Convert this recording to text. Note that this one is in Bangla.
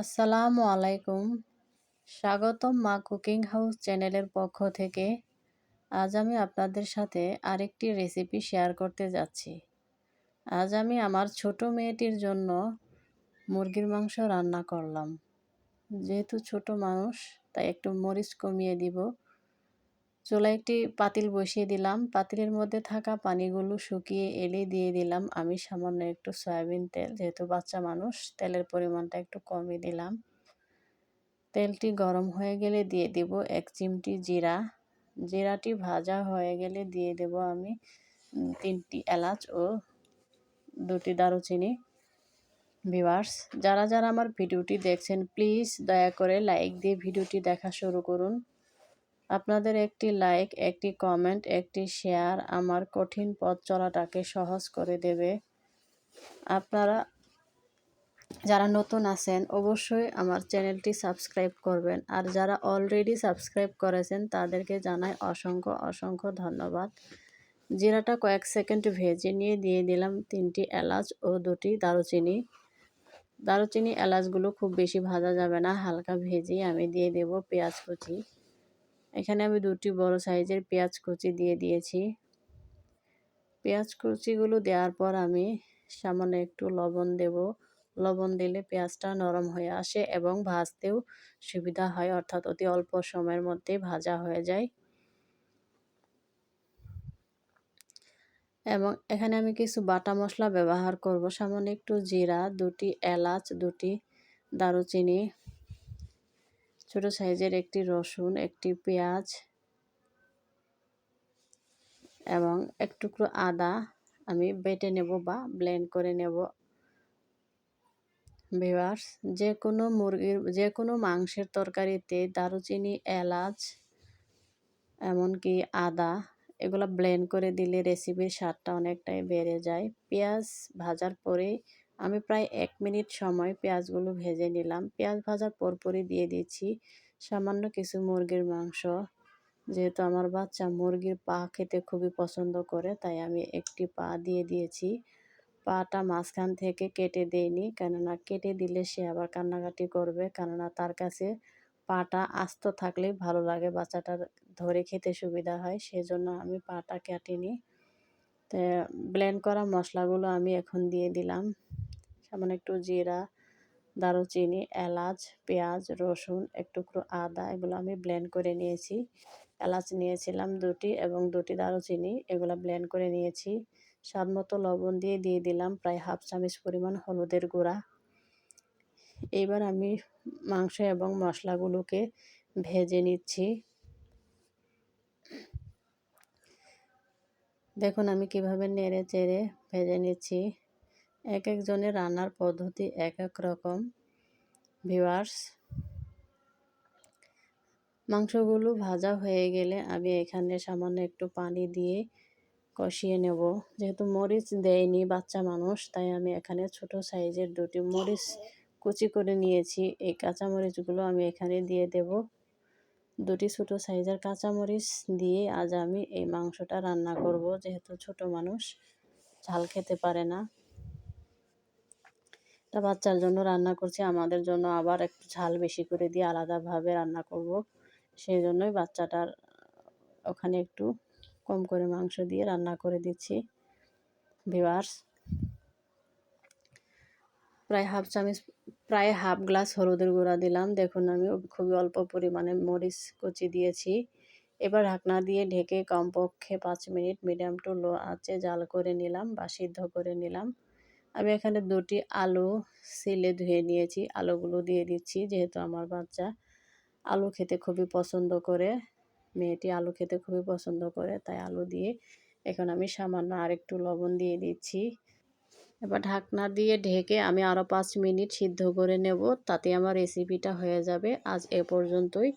আসসালামু আলাইকুম। স্বাগতম মা কুকিং হাউস চ্যানেলের পক্ষ থেকে। আজ আমি আপনাদের সাথে আরেকটি রেসিপি শেয়ার করতে যাচ্ছি। আজ আমি আমার ছোট মেয়েটির জন্য মুরগির মাংস রান্না করলাম। যেহেতু ছোট মানুষ, তাই একটু মরিচ কমিয়ে দিব। চুলা একটি পাতিল বসিয়ে দিলাম। পাতিলের মধ্যে থাকা পানিগুলো শুকিয়ে এলে দিয়ে দিলাম। আমি সামান্য একটু সয়াবিন তেল, যেহেতু বাচ্চা মানুষ, তেলের পরিমাণটা একটু কমিয়ে দিলাম। তেলটি গরম হয়ে গেলে দিয়ে দেব এক চিমটি জিরা। জিরাটি ভাজা হয়ে গেলে দিয়ে দেব আমি তিনটি এলাচ ও দুটি দারুচিনি। ভিভার্স যারা যারা আমার ভিডিওটি দেখছেন, প্লিজ দয়া করে লাইক দিয়ে ভিডিওটি দেখা শুরু করুন। আপনাদের একটি লাইক, একটি কমেন্ট, একটি শেয়ার আমার কঠিন পথ চলাটাকে সহজ করে দেবে। আপনারা যারা নতুন আছেন, অবশ্যই আমার চ্যানেলটি সাবস্ক্রাইব করবেন। আর যারা অলরেডি সাবস্ক্রাইব করেছেন, তাদেরকে জানাই অসংখ্য অসংখ্য ধন্যবাদ। জিরাটা কয়েক সেকেন্ড ভেজে নিয়ে দিয়ে দিলাম তিনটি এলাচ ও দুটি দারুচিনি। দারুচিনি এলাচগুলো খুব বেশি ভাজা যাবে না, হালকা ভেজে আমি দিয়ে দেব পেঁয়াজ কুচি। এখানে আমি দুটি বড় সাইজের পেঁয়াজ কুচি দিয়ে দিয়েছি। পেঁয়াজ কুচিগুলো দেওয়ার পর আমি সামান্য একটু লবণ দেব। লবণ দিলে পেঁয়াজটা নরম হয়ে আসে এবং ভাজতেও সুবিধা হয়, অর্থাৎ অতি অল্প সময়ের মধ্যে ভাজা হয়ে যায়। এবং এখানে আমি কিছু বাটা মশলা ব্যবহার করব। সামান্য একটু জিরা, দুটি এলাচ, দুটি দারুচিনি ছোট সাইজের একটি রসুন, একটি পেঁয়াজ এবং এক টুকরো আদা আমি বেটে নেব বা ব্লেন্ড করে নেব। ভিওয়ার্স যে কোনো মুরগির যে কোনো মাংসের তরকারিতে দারুচিনি, এলাচ এমনকি আদা, এগুলো ব্লেন্ড করে দিলে রেসিপির স্বাদটা অনেকটাই বেড়ে যায়। পেঁয়াজ ভাজার পরে আমি প্রায় এক মিনিট সময় পেঁয়াজগুলো ভেজে নিলাম। পেঁয়াজ ভাজার পরপরই দিয়ে দিচ্ছি সামান্য কিছু মুরগির মাংস। যেহেতু আমার বাচ্চা মুরগির পা খেতে খুবই পছন্দ করে, তাই আমি একটি পা দিয়ে দিয়েছি। পাটা মাঝখান থেকে কেটে দেয়নি কেননা কেটে দিলে সে আবার কান্নাকাটি করবে, কেননা তার কাছে পাটা আস্ত থাকলেই ভালো লাগে, বাচ্চাটার ধরে খেতে সুবিধা হয়, সেজন্য আমি পাটা কাটিনি। তো ব্লেন্ড করা মশলাগুলো আমি এখন দিয়ে দিলাম। সামান্য একটু জিরা, দারুচিনি, এলাচ, পেঁয়াজ, রসুন একটুকরো আদা এগুলো আমি ব্লেন্ড করে নিয়েছি। এলাচ নিয়েছিলাম দুটি এবং দুটি দারুচিনি এগুলো ব্লেন্ড করে নিয়েছি। স্বাদ মতো লবণ দিয়ে দিয়ে দিলাম প্রায় হাফ চামচ পরিমাণ হলুদের গুঁড়া। এবার আমি মাংস এবং মশলাগুলোকে ভেজে নিচ্ছি। দেখুন আমি কীভাবে নেড়ে চেড়ে ভেজে নিচ্ছি। এক একজনের রান্নার পদ্ধতি এক এক রকম। ভিওয়ার্স মাংসগুলো ভাজা হয়ে গেলে আমি এখানে সামান্য একটু পানি দিয়ে কষিয়ে নেব। যেহেতু মরিচ দেয়নি বাচ্চা মানুষ, তাই আমি এখানে ছোট সাইজের দুটি মরিচ কুচি করে নিয়েছি। এই কাঁচামরিচগুলো আমি এখানে দিয়ে দেব। দুটি ছোট সাইজের কাঁচামরিচ দিয়ে আজ আমি এই মাংসটা রান্না করব। যেহেতু ছোট মানুষ, ঝাল খেতে পারে না। এটা বাচ্চার জন্য রান্না করছি, আমাদের জন্য আবার একটু ঝাল বেশি করে দিয়ে আলাদাভাবে রান্না করব। সেই জন্যই বাচ্চাটার ওখানে একটু কম করে মাংস দিয়ে রান্না করে দিচ্ছি। ভিওয়ার্স প্রায় হাফ চামচ, প্রায় হাফ গ্লাস হলুদের গুঁড়া দিলাম। দেখুন, আমি খুবই অল্প পরিমাণে মরিচ কুচি দিয়েছি। এবার ঢাকনা দিয়ে ঢেকে কমপক্ষে পাঁচ মিনিট মিডিয়াম টু লো আঁচে জাল করে নিলাম বা সিদ্ধ করে নিলাম। আমি এখানে দুটি আলু সিলে ধুয়ে নিয়েছি, আলুগুলো দিয়ে দিচ্ছি যেহেতু আমার বাচ্চা। আলু খেতে খুবই পছন্দ করে, মেয়েটি আলু খেতে খুবই পছন্দ করে, তাই আলু দিয়ে এখন আমি সামান্য আরেকটু লবণ দিয়ে দিচ্ছি। এবার ঢাকনা দিয়ে ঢেকে আমি আরও পাঁচ মিনিট সিদ্ধ করে নেব, তাতে আমার রেসিপিটা হয়ে যাবে। আজ এ পর্যন্তই।